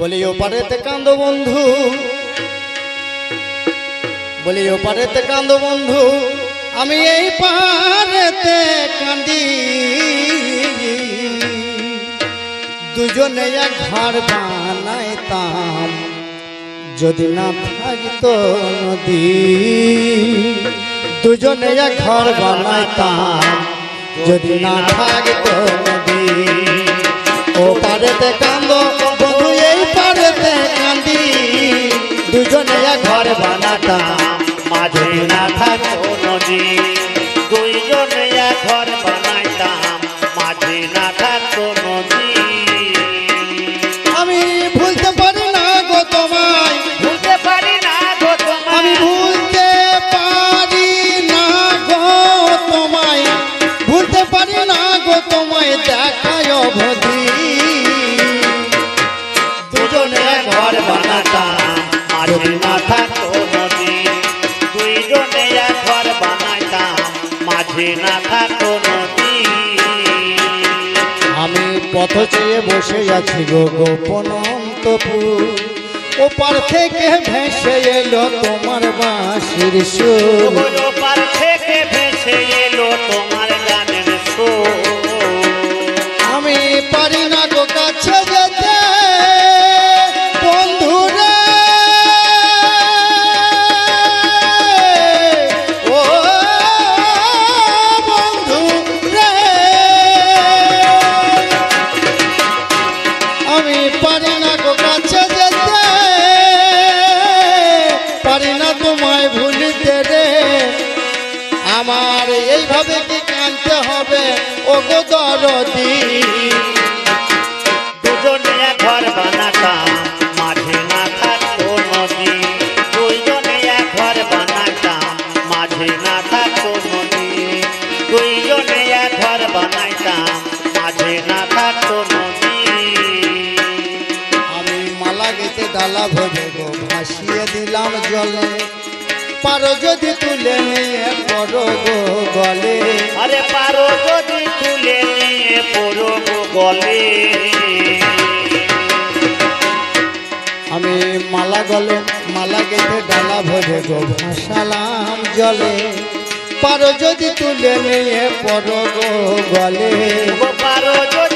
বলি ও পারেতে কান্দ বন্ধু। বলি ও পারেতে কান্দ বন্ধু, আমি এই পারেতে কান্দি দুজনে এক ঘর বানাইতাম, যদি না থাকতো নদী। দুজনে এক ঘর বানাইতাম, যদি না থাকতো নদী। ও পারেতে কান্দ বানাতাম মাঝে না থাকো নদী দুইজনে ঘর মাঝে না থাকতো নদী। আমি পথ চেয়ে বসে আছি গো গোপন অন্তপুর। ওপার থেকে ভেসে এলো তোমার বাঁশির সুর। আমি পারি না গো কাছে যেতে। পারি না তোমায় ভুলিতে রে। আমার এইভাবে কি কানতে হবে? ও গো দরদি। দুজনে ঘর বানাতাম মাঝে না থাকতো নদী দুইজনে ঘর বানাইতাম মাঝে না থাকতো নদী ঘর বানাইতাম মাঝে না থাকতো নদী ডালা ভরে গো ভাসিয়ে দিলাম জলে। পারো যদি তুলে নিয়ে পড়ো গো গলে। আরে পারো যদি তুলে নিয়ে পড়ো গো গলে। আমি মালা গলে মালা গেতে ডালা ভরে গো ভাসালাম জলে। পারো যদি তুলে নিয়ে পড়ো গো গলে। পারো যদি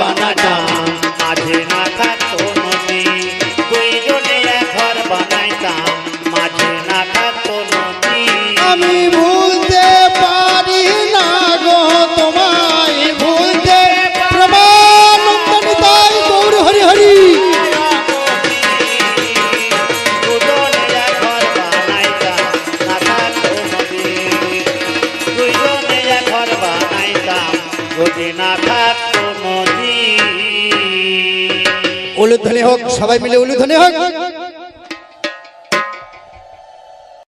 বানাতাম। মাঝে না থাকতো নদী দুইজনে এক ঘর বানাইতাম। মাঝে না থাকতো নদী। আমি ভুলতে পারি না গো তোমায় ভুলতে প্রমাণ তাই গৌর হরি হরি। যদি না থাকতো উলুধ্বনি হোক সবাই মিলে উলুধ্বনি হোক।